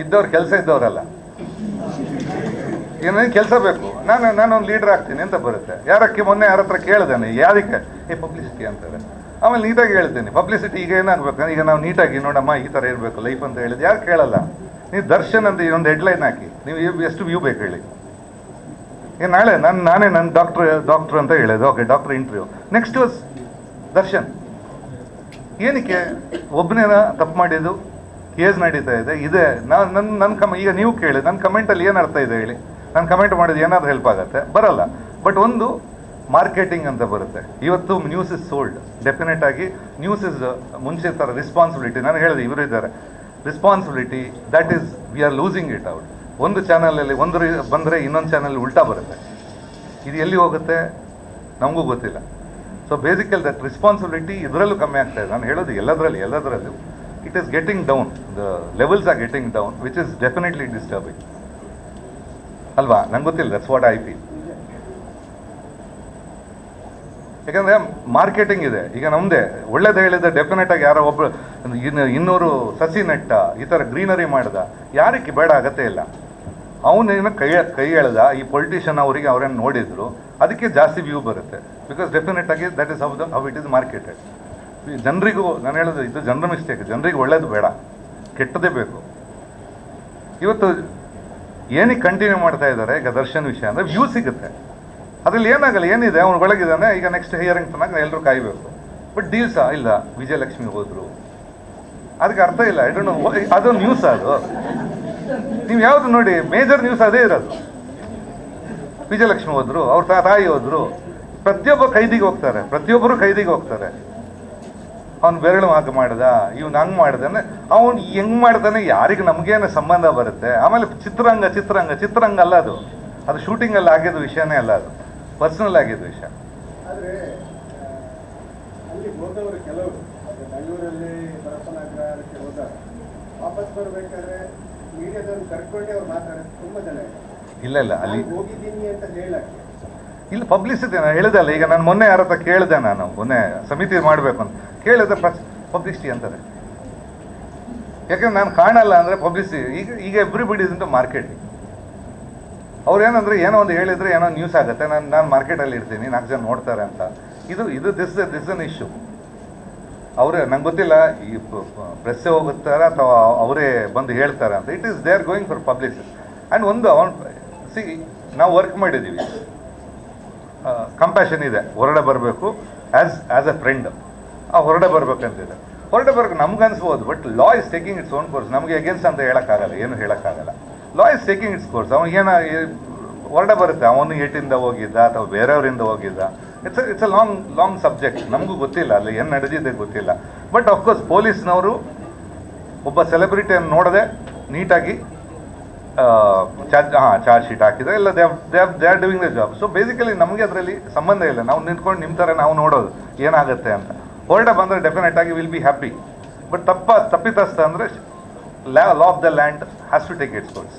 ಇದ್ದವ್ರೆ ಕೆಲಸ ಇದ್ದವರಲ್ಲ. ಏನೇನು ಕೆಲಸ ಬೇಕು. ನಾನು, ನಾನೊಂದು ಲೀಡರ್ ಆಗ್ತೀನಿ ಅಂತ ಬರುತ್ತೆ. ಯಾರಕ್ಕೆ ಮೊನ್ನೆ ಯಾರ ಹತ್ರ ಕೇಳಿದಾನೆ ಯಾರಿಗೆ ಏ ಪಬ್ಲಿಸಿಟಿ ಅಂತಾರೆ. ಆಮೇಲೆ ನೀಟಾಗಿ ಹೇಳ್ತೀನಿ. ಪಬ್ಲಿಸಿಟಿ ಈಗ ಏನಾಗಬೇಕು? ಈಗ ನಾವು ನೀಟಾಗಿ, ನೋಡಮ್ಮ, ಈ ಥರ ಇರಬೇಕು ಲೈಫ್ ಅಂತ ಹೇಳಿದ್ದು ಯಾರು ಕೇಳಲ್ಲ. ನೀವು ದರ್ಶನ್ ಅಂತ ಒಂದು ಹೆಡ್ಲೈನ್ ಹಾಕಿ. ನೀವು ಎಷ್ಟು ವ್ಯೂ ಬೇಕು ಹೇಳಿ. ಏ, ನಾಳೆ ನಾನು, ನಾನೇ ನನ್ನ ಡಾಕ್ಟ್ರ್ ಡಾಕ್ಟ್ರ್ ಅಂತ ಹೇಳಿದೆ. Okay doctor interview next was Darshan. ಏನಕ್ಕೆ? ಒಬ್ಬನೇನ ತಪ್ಪು ಮಾಡಿದ್ದು, ಕೇಸ್ ನಡೀತಾ ಇದೆ ಇದೆ. ನಾನು ನನ್ನ ನನ್ನ ಕಮ, ಈಗ ನೀವು ಕೇಳಿ ನನ್ನ ಕಮೆಂಟಲ್ಲಿ ಏನು ಅರ್ಥ ಇದೆ ಹೇಳಿ. ನಾನು ಕಮೆಂಟ್ ಮಾಡಿದ್ದು ಏನಾದರೂ ಹೆಲ್ಪ್ ಆಗುತ್ತೆ? ಬರಲ್ಲ. ಬಟ್ ಒಂದು ಮಾರ್ಕೆಟಿಂಗ್ ಅಂತ ಬರುತ್ತೆ. ಇವತ್ತು ನ್ಯೂಸ್ ಇಸ್ ಸೋಲ್ಡ್ ಡೆಫಿನೆಟ್ ಆಗಿ ನ್ಯೂಸ್ ಇಸ್ ಮುಂಚೆ ಥರ ರೆಸ್ಪಾನ್ಸಿಬಿಲಿಟಿ ನಾನು ಹೇಳಿದೆ, ಇವರು ಇದ್ದಾರೆ. Responsibility that is we are losing it out ಒಂದು ಚಾನಲಲ್ಲಿ ಒಂದು ಬಂದರೆ ಇನ್ನೊಂದು ಚಾನಲ್ ಉಲ್ಟಾ ಬರುತ್ತೆ. ಇದು ಎಲ್ಲಿ ಹೋಗುತ್ತೆ? ನಮಗೂ ಗೊತ್ತಿಲ್ಲ. ಸೊ ಬೇಸಿಕಲ್ ದಟ್ ರೆಸ್ಪಾನ್ಸಿಬಿಲಿಟಿ ಇದರಲ್ಲೂ ಕಮ್ಮಿ ಆಗ್ತಾ ಇದೆ. ನಾನು ಹೇಳೋದು ಎಲ್ಲದರಲ್ಲಿ, ಎಲ್ಲದರಲ್ಲೂ. It is getting down the levels are getting down which is definitely disturbing ಅಲ್ವಾ? ನಂಗೆ ಗೊತ್ತಿಲ್ಲ. ದಟ್ಸ್ ವಾಟ್ ಐ ಪಿ ಯಾಕಂದ್ರೆ ಮಾರ್ಕೆಟಿಂಗ್ ಇದೆ. ಈಗ ನಮ್ಮದೇ ಒಳ್ಳೇದು ಹೇಳಿದ ಡೆಫಿನೆಟ್ ಆಗಿ ಯಾರೋ ಒಬ್ಬರು ಇನ್ನು ಇನ್ನೂರು ಸಸಿ ನೆಟ್ಟ, ಈ ಥರ ಗ್ರೀನರಿ ಮಾಡ್ದ ಯಾರಕ್ಕೆ ಬೇಡ, ಅಗತ್ಯ ಇಲ್ಲ. ಅವನೇನು ಕೈ ಕೈ ಎಳೆದ, ಈ ಪೊಲಿಟಿಷಿಯನ್ ಅವರಿಗೆ ಅವರೇನು ನೋಡಿದ್ರು, ಅದಕ್ಕೆ ಜಾಸ್ತಿ ವ್ಯೂ ಬರುತ್ತೆ. ಬಿಕಾಸ್ ಡೆಫಿನೆಟ್ ಆಗಿ that is how the how it is marketed ಜನರಿಗೂ, ನಾನು ಹೇಳೋದು, ಇದು ಜನರ ಮಿಸ್ಟೇಕ್ ಜನರಿಗೆ ಒಳ್ಳೇದು ಬೇಡ. ಕೆಟ್ಟದೇ ಬೇಕು. ಇವತ್ತು ಏನಕ್ಕೆ ಕಂಟಿನ್ಯೂ ಮಾಡ್ತಾ ಇದ್ದಾರೆ, ಈಗ ದರ್ಶನ್ ವಿಷಯ ಅಂದರೆ ವ್ಯೂ ಸಿಗುತ್ತೆ. ಅದರಲ್ಲಿ ಏನಾಗಲ್ಲ, ಏನಿದೆ, ಅವ್ನು ಒಳಗಿದ್ದಾನೆ, ಈಗ ನೆಕ್ಸ್ಟ್ ಹಿಯರಿಂಗ್ ತನಕ ಎಲ್ಲರೂ ಕಾಯಬೇಕು. ಬಟ್ ಡೀಲ್ಸಾ ಇಲ್ಲ. ವಿಜಯಲಕ್ಷ್ಮಿ ಹೋದರು. ಅದಕ್ಕೆ ಅರ್ಥ ಇಲ್ಲ. ಐ ಡೋಂಟ್ ನೋ ಅದು ನ್ಯೂಸ್ ಅದು. ನೀವು ಯಾವುದು ನೋಡಿ ಮೇಜರ್ ನ್ಯೂಸ್ ಅದೇ ಇರೋದು. ವಿಜಯಲಕ್ಷ್ಮಿ ಹೋದ್ರು, ಅವ್ರ ತಾಯಿ ಹೋದ್ರು. ಪ್ರತಿಯೊಬ್ಬ ಕೈದಿಗೆ ಹೋಗ್ತಾರೆ, ಪ್ರತಿಯೊಬ್ಬರು ಕೈದಿಗೆ ಹೋಗ್ತಾರೆ. ಅವ್ನು ಬೆರಳು ಹಾಕಿ ಮಾಡ್ದ, ಇವ್ನು ಹಂಗೆ ಮಾಡ್ದಾನೆ ಅವನು ಹೆಂಗ್ ಮಾಡ್ತಾನೆ ಯಾರಿಗೆ ನಮಗೇನು ಸಂಬಂಧ ಬರುತ್ತೆ. ಆಮೇಲೆ ಚಿತ್ರರಂಗ ಚಿತ್ರರಂಗ ಚಿತ್ರರಂಗ ಅಲ್ಲ ಅದು. ಅದು ಶೂಟಿಂಗಲ್ಲಿ ಆಗಿದ್ದ ವಿಷಯನೇ ಅಲ್ಲ ಅದು. ಪರ್ಸನಲ್ ಆಗಿದ್ದ ವಿಷಯ. ಕೆಲವರು ಬೆಂಗಳೂರಲ್ಲಿ ಹೋದ ವಾಪಸ್ ಬರ್ಬೇಕಾದ್ರೆ ಇಲ್ಲ ಇಲ್ಲ ಅಲ್ಲಿ ಇಲ್ಲ ಪಬ್ಲಿಸಿಟಿ ನಾನು ಹೇಳಿದಲ್ಲ ಈಗ ನಾನು ಮೊನ್ನೆ ಯಾರ ಹತ್ರ ಕೇಳಿದೆ ನಾನು ಮೊನ್ನೆ ಸಮಿತಿ ಮಾಡಬೇಕು ಅಂತ. ಕೇಳಿದ್ರೆ ಪಬ್ಲಿಸಿಟಿ ಅಂತಾರೆ. ಯಾಕಂದ್ರೆ ನಾನು ಕಾಣಲ್ಲ ಅಂದರೆ ಪಬ್ಲಿಸಿಟಿ ಈಗ ಈಗ ಎವ್ರಿಬಡಿ ಇಸ್ ಇಂಟು ಮಾರ್ಕೆಟ್ ಅವ್ರು ಏನಂದ್ರೆ ಏನೋ ಒಂದು ಹೇಳಿದ್ರೆ ಏನೋ ನ್ಯೂಸ್ ಆಗುತ್ತೆ ನಾನು ನಾನು ಮಾರ್ಕೆಟಲ್ಲಿ ಇರ್ತೀನಿ ನಾಲ್ಕು ಜನ ನೋಡ್ತಾರೆ ಅಂತ. ಇದು ಇದು ದಿಸ್ ದಿಸ್ ಅನ್ ಇಶ್ಯೂ ಅವರೇ, ನಂಗೆ ಗೊತ್ತಿಲ್ಲ, ಈ ಪ್ರೆಸ್ಸೇ ಹೋಗುತ್ತಾರ ಅಥವಾ ಅವರೇ ಬಂದು ಹೇಳ್ತಾರೆ ಅಂತ. It is they are going for publicity and ಒಂದು ಅವನ್ ಸಿ ನಾವು ವರ್ಕ್ ಮಾಡಿದ್ದೀವಿ. ಕಂಪ್ಯಾಷನ್ ಇದೆ. ಹೊರಡೆ ಬರಬೇಕು ಆ್ಯಸ್ ಆ್ಯಸ್ ಎ ಫ್ರೆಂಡ್ ಆ, ಹೊರಡೆ ಬರ್ಬೇಕಂತಿದೆ. ಹೊರಡೆ ಬರೋಕೆ ನಮ್ಗೆ ಅನ್ಸ್ಬೋದು but law is taking its own course ನಮಗೆ ಅಗೇನ್ಸ್ಟ್ ಅಂತ ಹೇಳೋಕ್ಕಾಗಲ್ಲ, ಏನು ಹೇಳೋಕ್ಕಾಗಲ್ಲ. Law is taking its course ಅವನಿಗೇನ ಹೊರಡೆ ಬರುತ್ತೆ. ಅವನು ಏಟಿಂದ ಹೋಗಿದ್ದ ಅಥವಾ ಬೇರೆಯವರಿಂದ ಹೋಗಿದ್ದ. It's it's a long long subject ನಮಗೂ ಗೊತ್ತಿಲ್ಲ, ಅಲ್ಲಿ ಏನು ನಡೆದಿದೆ ಗೊತ್ತಿಲ್ಲ. ಬಟ್ ಅಫ್ಕೋರ್ಸ್ ಪೊಲೀಸ್ನವರು ಒಬ್ಬ ಸೆಲೆಬ್ರಿಟಿಯನ್ನು ನೋಡದೆ ನೀಟಾಗಿ ಚಾರ್ಜ್ ಹಾಂ ಚಾರ್ಜ್ ಶೀಟ್ ಹಾಕಿದ್ರೆ ಇಲ್ಲ they they they are doing the job so basically ನಮಗೆ ಅದರಲ್ಲಿ ಸಂಬಂಧ ಇಲ್ಲ. ನಾವು ನಿಂತ್ಕೊಂಡು ನಿಮ್ಮ ಥರ ನಾವು ನೋಡೋದು ಏನಾಗುತ್ತೆ ಅಂತ. ಹೊರಟ ಬಂದರೆ ಡೆಫಿನೆಟ್ ಆಗಿ ವಿಲ್ ಬಿ ಹ್ಯಾಪಿ ಬಟ್ ತಪ್ಪ, ತಪ್ಪಿತಸ್ಥ ಅಂದರೆ law law of the land has to take its course